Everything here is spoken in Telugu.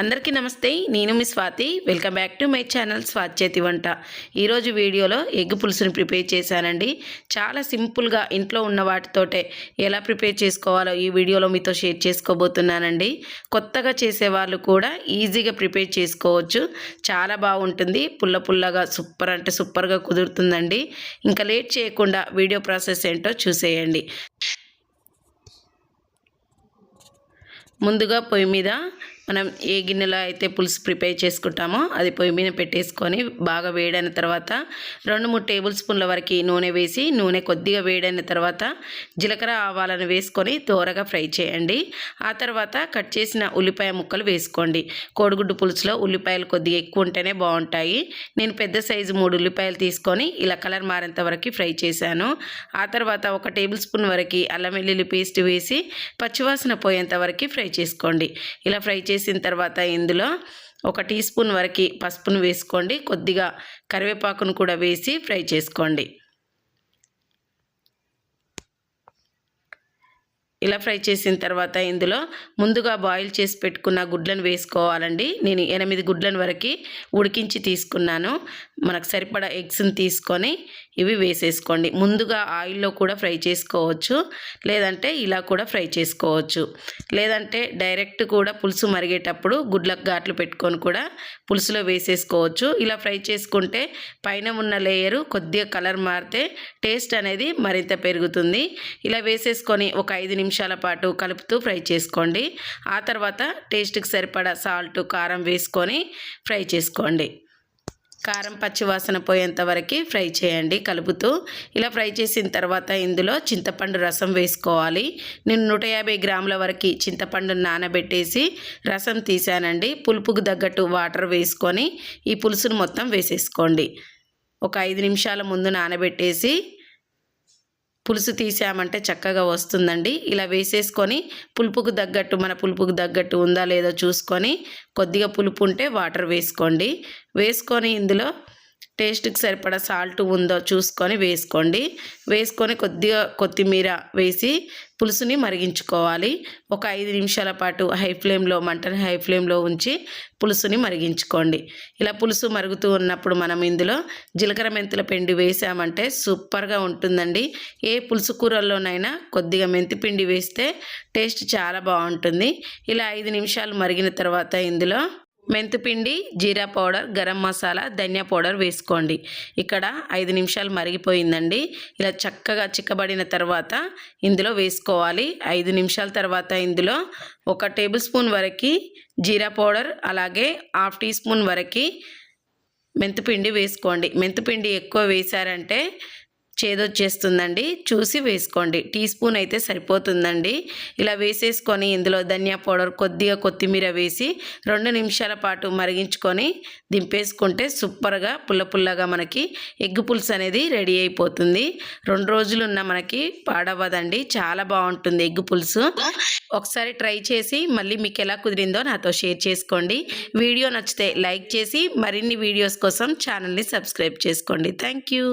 అందరికీ నమస్తే నేను మీ Swathi. Welcome back to my channel Swathi చేతి వంట. ఈరోజు వీడియోలో ఎగ్ పులుసుని ప్రిపేర్ చేశానండి. చాలా సింపుల్గా ఇంట్లో ఉన్న వాటితోటే ఎలా ప్రిపేర్ చేసుకోవాలో ఈ వీడియోలో మీతో షేర్ చేసుకోబోతున్నానండి. కొత్తగా చేసేవాళ్ళు కూడా ఈజీగా ప్రిపేర్ చేసుకోవచ్చు. చాలా బాగుంటుంది. పుల్ల పుల్లగా సూపర్ అంటే సూపర్గా కుదురుతుందండి. ఇంకా లేట్ చేయకుండా వీడియో ప్రాసెస్ ఏంటో చూసేయండి. ముందుగా పొయ్యి మీద మనం ఏ గిన్నెలో అయితే పులుసు ప్రిపేర్ చేసుకుంటామో అది పొయ్యి మీద పెట్టేసుకొని బాగా వేడైన తర్వాత రెండు మూడు టేబుల్ స్పూన్ల వరకు నూనె వేసి నూనె కొద్దిగా వేడైన తర్వాత జీలకర్ర ఆవాలను వేసుకొని దోరగా ఫ్రై చేయండి. ఆ తర్వాత కట్ చేసిన ఉల్లిపాయ ముక్కలు వేసుకోండి. కోడిగుడ్డు పులుసులో ఉల్లిపాయలు కొద్దిగా ఎక్కువ ఉంటేనే బాగుంటాయి. నేను పెద్ద సైజు మూడు ఉల్లిపాయలు తీసుకొని ఇలా కలర్ మారేంత వరకు ఫ్రై చేశాను. ఆ తర్వాత ఒక టేబుల్ స్పూన్ వరకు అల్లం వెల్లుల్లి పేస్ట్ వేసి పచ్చివాసన పోయేంత వరకు ఫ్రై చేసుకోండి. ఇలా ఫ్రై చేసి చేసిన తర్వాత ఇందులో ఒక టీ స్పూన్ వరకు పసుపును వేసుకోండి. కొద్దిగా కరివేపాకును కూడా వేసి ఫ్రై చేసుకోండి. ఇలా ఫ్రై చేసిన తర్వాత ఇందులో ముందుగా బాయిల్ చేసి పెట్టుకున్న గుడ్లను వేసుకోవాలండి. నేను ఎనిమిది గుడ్లను వరకు ఉడికించి తీసుకున్నాను. మనకు సరిపడా ఎగ్స్ని తీసుకొని ఇవి వేసేసుకోండి. ముందుగా ఆయిల్లో కూడా ఫ్రై చేసుకోవచ్చు. లేదంటే ఇలా కూడా ఫ్రై చేసుకోవచ్చు. లేదంటే డైరెక్ట్ కూడా పులుసు మరిగేటప్పుడు గుడ్లకు ఘాట్లు పెట్టుకొని కూడా పులుసులో వేసేసుకోవచ్చు. ఇలా ఫ్రై చేసుకుంటే పైన ఉన్న లేయరు కొద్దిగా కలర్ మారితే టేస్ట్ అనేది మరింత పెరుగుతుంది. ఇలా వేసేసుకొని ఒక ఐదు నిమిషాల నిమిషాల పాటు కలుపుతూ ఫ్రై చేసుకోండి. ఆ తర్వాత టేస్ట్కి సరిపడా సాల్ట్ కారం వేసుకొని ఫ్రై చేసుకోండి. కారం పచ్చి వాసన పోయేంత వరకు ఫ్రై చేయండి. కలుపుతూ ఇలా ఫ్రై చేసిన తర్వాత ఇందులో చింతపండు రసం వేసుకోవాలి. నేను నూట యాభై గ్రాముల వరకు చింతపండు నానబెట్టేసి రసం తీసానండి. పులుపుకు తగ్గట్టు వాటర్ వేసుకొని ఈ పులుసును మొత్తం వేసేసుకోండి. ఒక ఐదు నిమిషాల ముందు నానబెట్టేసి పులుసు తీసామంటే చక్కగా వస్తుందండి. ఇలా వేసేసుకొని పులుపుకు తగ్గట్టు మన పులుపుకు తగ్గట్టు ఉందా లేదో చూసుకొని కొద్దిగా పులుపు ఉంటే వాటర్ వేసుకోండి. వేసుకొని ఇందులో టేస్ట్కి సరిపడా సాల్ట్ ఉందో చూసుకొని వేసుకోండి. వేసుకొని కొద్దిగా కొత్తిమీర వేసి పులుసుని మరిగించుకోవాలి. ఒక ఐదు నిమిషాల పాటు హై ఫ్లేమ్లో మంటని హై ఫ్లేమ్లో ఉంచి పులుసుని మరిగించుకోండి. ఇలా పులుసు మరుగుతూ ఉన్నప్పుడు మనం ఇందులో జీలకర్ర మెంతుల పిండి వేసామంటే సూపర్గా ఉంటుందండి. ఏ పులుసు కూరల్లోనైనా కొద్దిగా మెంతి పిండి వేస్తే టేస్ట్ చాలా బాగుంటుంది. ఇలా ఐదు నిమిషాలు మరిగిన తర్వాత ఇందులో మెంతిపిండి జీరా పౌడర్ గరం మసాలా ధనియా పౌడర్ వేసుకోండి. ఇక్కడ ఐదు నిమిషాలు మరిగిపోయిందండి. ఇలా చక్కగా చిక్కబడిన తర్వాత ఇందులో వేసుకోవాలి. ఐదు నిమిషాల తర్వాత ఇందులో ఒక టేబుల్ స్పూన్ వరకు జీరా పౌడర్ అలాగే హాఫ్ టీ స్పూన్ వరకు మెంతిపిండి వేసుకోండి. మెంతిపిండి ఎక్కువ వేశారంటే చేదొచ్చేస్తుందండి. చూసి వేసుకోండి. టీ స్పూన్ అయితే సరిపోతుందండి. ఇలా వేసేసుకొని ఇందులో ధనియా పౌడర్ కొద్దిగా కొత్తిమీర వేసి రెండు నిమిషాల పాటు మరిగించుకొని దింపేసుకుంటే సూపర్గా పుల్ల పుల్లగా మనకి ఎగ్ పులుసు అనేది రెడీ అయిపోతుంది. రెండు రోజులు ఉన్న మనకి పాడవదండి చాలా బాగుంటుంది ఎగ్ పులుసు. ఒకసారి ట్రై చేసి మళ్ళీ మీకు ఎలా కుదిరిందో నాతో షేర్ చేసుకోండి. వీడియో నచ్చితే లైక్ చేసి మరిన్ని వీడియోస్ కోసం ఛానల్ని సబ్స్క్రైబ్ చేసుకోండి. Thank you.